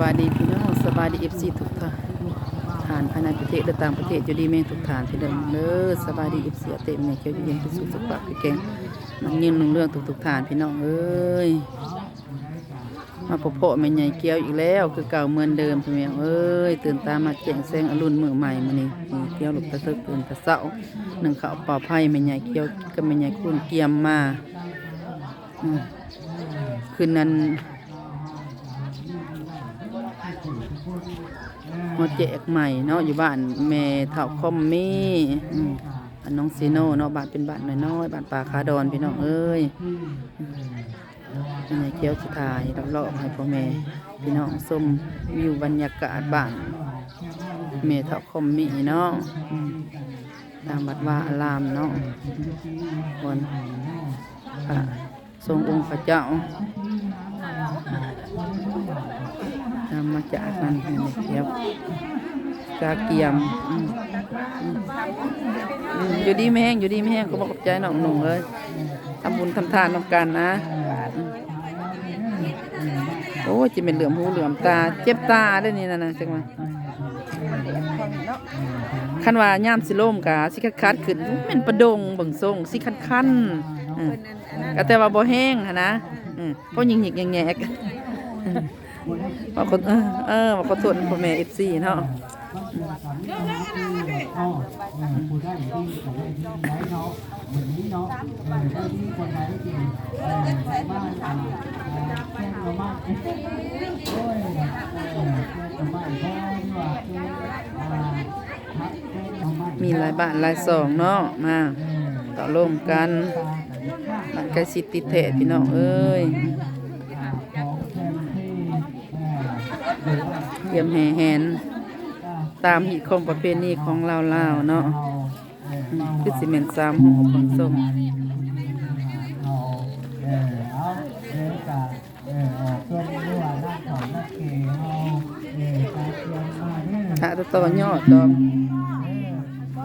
บายดีพี่น้องสบายดีเอฟซีทุกท่านฐานภายในประเทศและต่างประเทศอยู่ดีแม่งทุกฐานพี่น้องเด้อสบายดีเอฟซีเต็มเนี่ยเกี่ยวเย็นที่สุดสุขภาพแข็งมันยืนลงเรื่องทุกทุกฐานพี่น้องเอ้ยมาพบพ่อแม่ใหญ่เกี้ยวอีกแล้ว คือเก่าเหมือนเดิมพี่แม่เอ้ยตื่นตามาแจ้งแซงอรุณมือใหม่มานี่ยเกี้ยวหลูกตะเทิกตื่นตะเสาหนึ่งข้าวเป่าไผ่แม่ใหญ่เกี้ยวกับแม่ใหญ่คุณเกียมมาอืมคืนนั้น มาแจกใหม่เนาะอยู่บ้านแม่เถ่าคอมมี่อืมอันน้องซีโน่เนาะบ้านเป็นบ้านน้อยๆบ้านป่าคาดอนพี่น้องเอ้ยเป็นไงเกี้ยวสุดท้ายรับรอบให้พ่อแม่พี่น้องชมวิวบรรยากาศบ้านแม่เถ่าคอมมี่เนาะอืมตามบัดว่าอารามเนาะวันพระทรงองค์พระเจ้านำ มาจากนั่นนี่เก็บกาเกียมอยู่ดีไม่แห้งอยู่ดีไม่แห้งก็บอกขอบใจน้องหนุ่งเลยทำบุญทำทานนำกันนะโอ้จะเป็นเหลื่อมหูเหลื่อมตา เจ็บตาด้วยนี่นะนะจังมาคันว่าย่ามสิโล่มกะสิคัดคัดขึ้นเป็นประดงบิ่งทรงสิคันคันอืมก็แต่ว่าบ่แห้งนะเพราะยิงหยิกแยก ๆว่าคนเออเออว่าคนส่วนพ่อแม่เอฟซีเนาะอ๋อผู้ได้ที่ของได้ที่ได้เนาะมีลายบ้านลานมีหลายบ้านหลายสองเนาะมาต่อร่วมกันบ้านใกล้สิติดเทพี่น้องเอ้ย ของแค่ที่เออหรือว่า เตรียมแห่แหนตามหิคมประเพณีของลาวลาวๆเนาะอืมคือสิเมนสามหัวของส้มเอาเออเอาเออกะเออออกเครื่องด้วยว่านักถอนนักเกเอาเออตาเทียมมาเนี่ยถ้าจะต่อยอดดอมเออ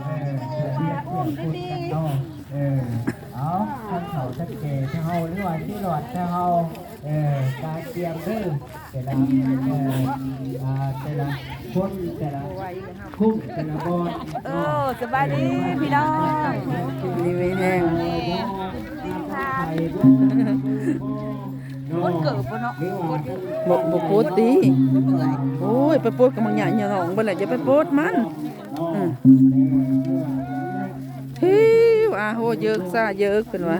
เออเรียกเพื่อนคุณกันเนาะเออเอาท่านเขาชัดเจนที่เฮาหรือว่าที่หลอดที่เฮาเออตาเทียมเด้อ แต่ละอ่าแต่ละคนแต่ละคุ้มแต่ละบอลเออสบายดีพี่น้องนี่ไม่แห้งคนเกิดปะเนาะบกบกโพดตีโอ้ยไปโพดกับมังหยาเนี่ยน้องบ่แหละจะไปโพดมันฮิวอาโหเยอะซ่าเยอะขึ้นวะ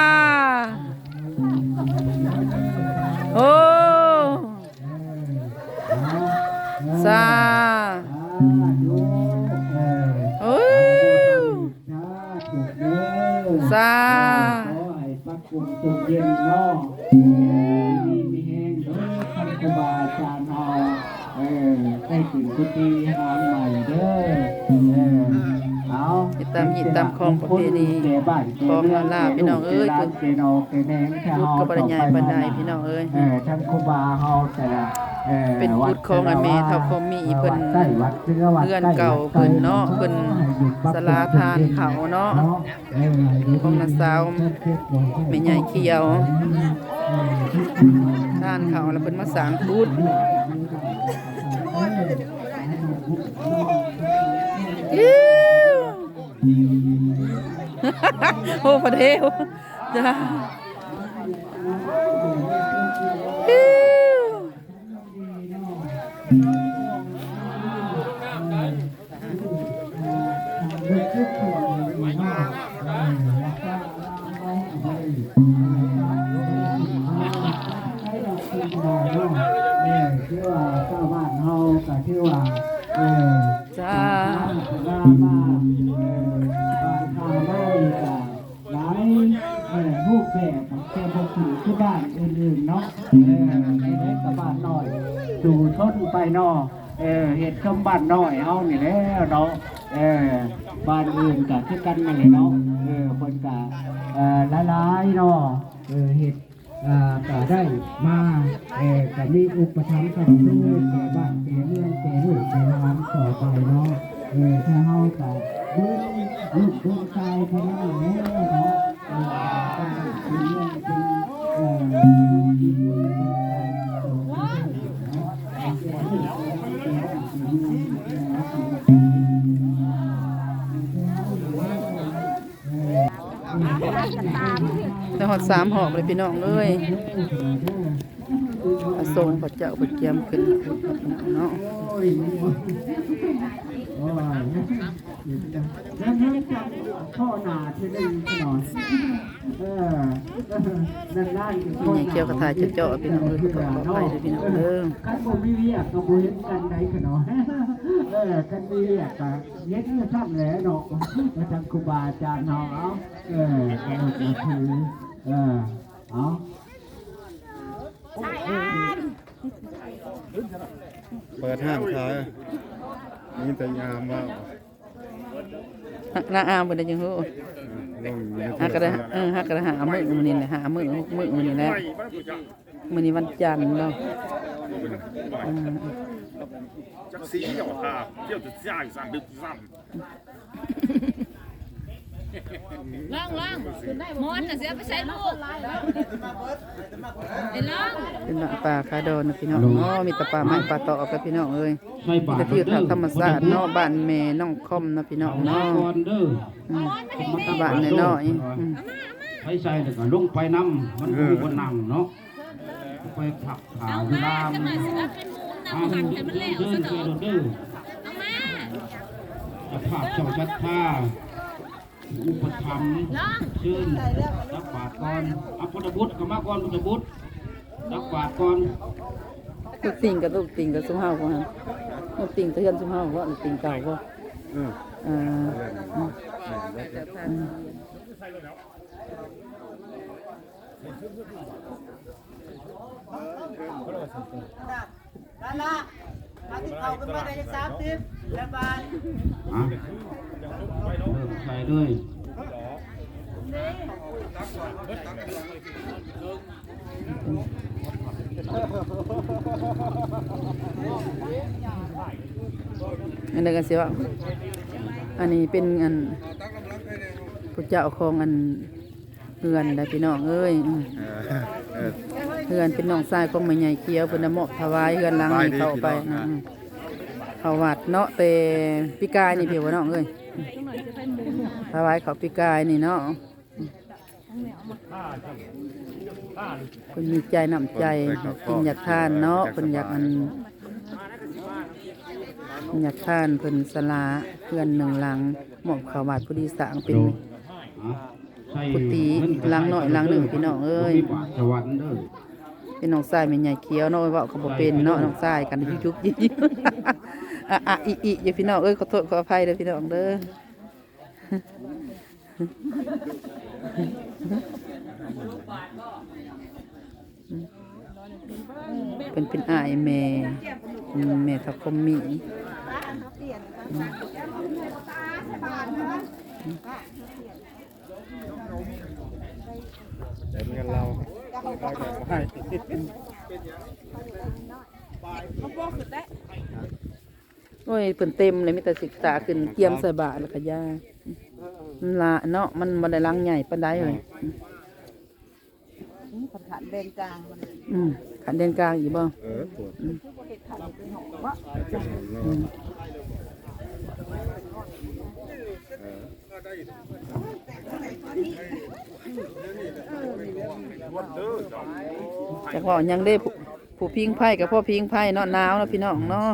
ย็นเนาะมีมีแห้งเด้อท่านครูบาอาจารย์เฮาเออได้ถึงกุฏิหางใหม่เด้อเออเอาติดตามหินตามคลองประเพณีของลาลาพี่น้องเอ้ยแก่ร้านแก่นอกแก่แดงแก่เฮากับบรรยายบรรดายพี่น้องเอ้ยเออท่านครูบาเฮาแต่ละเป็นพุทธของอันแม่เท่าคอมมีเพิ่นเพื่อนเก่าเพิ่นเนาะเพิ่น สลาทานเขาเนาะเออให้ดูของนาสาวแม่ใหญ่เขียวทานเขาแล้วเพิ่นมาสางพุทธอิ๊วโอ้ประเทศจ้า ชื่อว่าเจ้าบ้านเฮาก็ชื่อว่าเออจ้าบ้านมาเออบ้านข้าวได้ก็หลายเออรูปแบบของแค่บ่คือที่บ้านอื่นๆเนาะเออในกับบ้านน้อยสู่นไปเนาะเออเฮ็ดคำบ้านน้อยเฮานี่แหล้วเนาะเออบ้านอื่นก็คือกันนั่นแหละเนาะเออเพิ่นก็เออหลายๆเนาะเออเฮ็ด ก็ได้มาเออก็มีอุปถัมภ์กับสู้แก่บ้านแก่เมืองแก่ลูกแก่ร้านต่อไปเนาะเออถ้าเฮาก็ดูลูกดูชายพนั้นแหละเนาะเออก็เป็นเรื่อง สามหอบเลยพี่น้องเอ้ยพระทรงพระเจ้าพระเจียมขึ้นเนาะโอ้ยโอ้ยแล้วให้จับข้อหนาที่หนึ่งหน่อยเออนั่นได้มีเกี่ยวกับถ่ายเจาะพี่น้องเอ้ยขอขอไปเลยพี่น้องเด้อกันบ่มีเวียกก็บ่เห็นกันได้ขนาดเออกันมีเวียกก็เย็ดก็ซ้ำแหละเนาะมาทางครูบาอาจารย์เนาะเอาเออเอาถือ เออเอาเปิดห้างขายมีแต่ยามว่านางอามเพิ่นได้จังฮู้ลงอยู่ในหากระเออหากระหามื้อมื้อนี้แหละหามื้อมื้อมื้อนี้แหละมื้อนี้วันจันทร์เนาะอืมจักสีเหรอครับเที่ยวจะจ่ายสั่งดึกสั่ง ล่องล่องมอนน่ะเสียไปใช้ลูกไอ้ล่องเป็นหน้าปลาคาดอนนะพี่น้องเนาะมีแต่ปลาไม้ปลาตอกกับพี่น้องเอ้ยใส่มีบาตแต่รที่ทางธรรมศาสตร์เนาะบ้านแม่น้องคอมนะพี่น้องเอาน้เนาะก่อนเด้ออืมบ้านน้อยๆอืมใช้ใส่แล้วก็ลงไปน้ำมันกูบนนั่งเนาะไปผักขาเอาวมาลามขนาดสิรับเป็นมูนนำอ่าหักเดิให้นมันเดิแล้วนซะเดิเนาะนเดินเอามา จะภาพเจ้าชัดท่า อุปถัมภ์ล่องเชิญรับบาทก่อนอัปปบุตรก็มาก่อนพุทธบุตรรับบาทก่อนลูกติงกับลูกติงกับสุเฮาบ่ฮะลูกติ่งตะเฮือนสุเฮาบ่ลูกติ่งเก่าบ่เอออ่าอืมอืมนั่นละ มาที่เขาขึ้นมาได้สามสิบแล้วบาทอะเริ่มใส่ด้วยอันนั้นก็สิว่าอันนี้เป็นอันผู้เจ้าของอันเฮือนได้พี่น้องเอ้ย เออ เออเฮือนเป็นน้องชายของแม่ใหญ่เขียวเพิ่นน่ะมอบถวายเฮือนหลังนี้เข้าไปสบายดีพี่น้องอืมเข้าวัดเนาะแต่ปีกายนี่พี่ว่าน้องเอ้ยถวายเขาปีกายนี่เนาะเพิ่นมีใจน้ำใจกินอยากทานเนาะเพิ่นอยากอันเพิ่นอยากทานเพิ่นสละเพื่อนหนึ่งหลังหมอบเขาวัดผู้ดีสร้างเป็นอะใส่กุฏิหลังหน่อยหลังหนึ่งพี่น้องเอ้ยมีบาทสวรรค์เด้อ เป็นน้องชายแม่ใหญ่เขียวเนาะเว้าก็บ่เป็นเนาะน้องชายกันยุกๆยิบๆอะอะอีอีอย่าพี่น้องเอ้ยขอโทษขออภัยเด้อพี่น้องเด้อเป็นเป็นอายแม่แม่ทักคมมีเดี๋ยวกันเรา เราจะให้โอ้ยเพิ่นเต็มเลยมีแต่ศึกษาขึ้นเกียมใส่บาทแล้วก็ย่ามันละเนาะมันบ่ได้ลังใหญ่ปานใดเลยผัดขันเดนกลางอืมขันเดนกลางอีกบ่เออปวด จักว่ายังได้ผู้พิงไพ่กับพ่อพิงไพ่เนาะหนาวเนาะพี่น้องเนาะ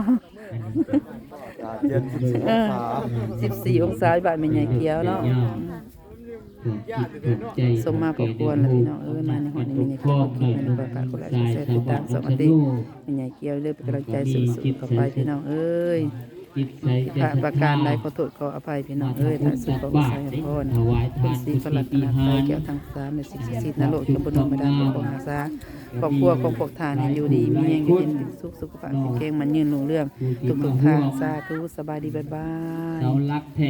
สิบสี่องศาสิบสี่องศาบาทเป็นใหญ่เกี้ยวเนาะสมมาพอควรแล้วพี่น้องเอ้ยมาในหอนี้เป็นใหญ่เกี้ยวกินในประกาศคนละแสนติดตามสวัสดีเป็นใหญ่เกี้ยวเลยเป็นกำลังใจสุดๆเข้าไปพี่น้องเอ้ย จิตใจผิดพลาดประการใดขอโทษขออภัยพี่น้องเอ้ยถ้าสุขภาพใส่พรเป็นสีพลัดนาใจแก้วทางสามในสิ่งศักดิ์สิทธิ์นรกจนบนนไม่ได้ปกป้องรักษาครอบครัวของพวกทานให้อยู่ดีมีแรงอยู่เย็นเป็นสุขสุขภาพแข็งแรงมันยืนหนุ่งเรื่องทุกๆทางสาธุสบายดีบ๊ายบายเรารักแท้